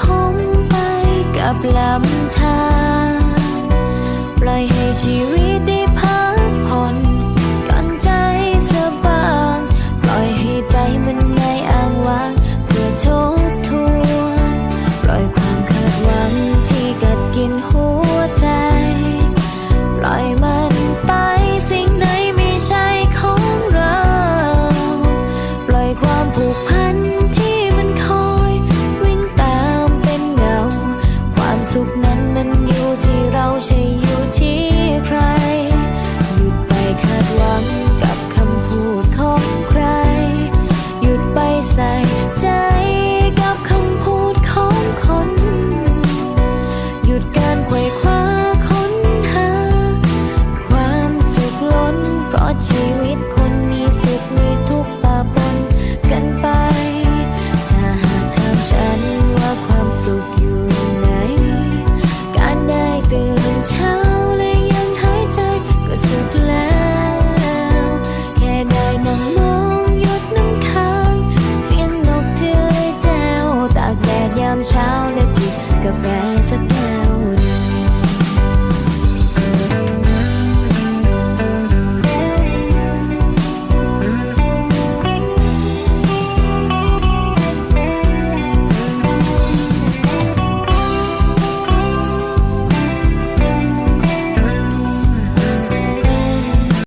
คงไปกับลำธารปล่อยให้ชีวิตได้พักผ่อนย่อนใจสบางปล่อยให้ใจมันไม่อ้างว่างเพื่อทบทวนปล่อยความคาดหวังที่กัดกินหัวใจ ปล่อยมันไปสิ่งไหนไม่ใช่ของเรา ปล่อยความผูกพัน หยุดไปคาดหวังกับคำพูดของใคร หยุดไปใส่ใจกับคำพูดของคน หยุดการไขว่คว้าค้นหา ความสุขล้นเพราะชีวิตามเช้าและจิบกาแฟสัก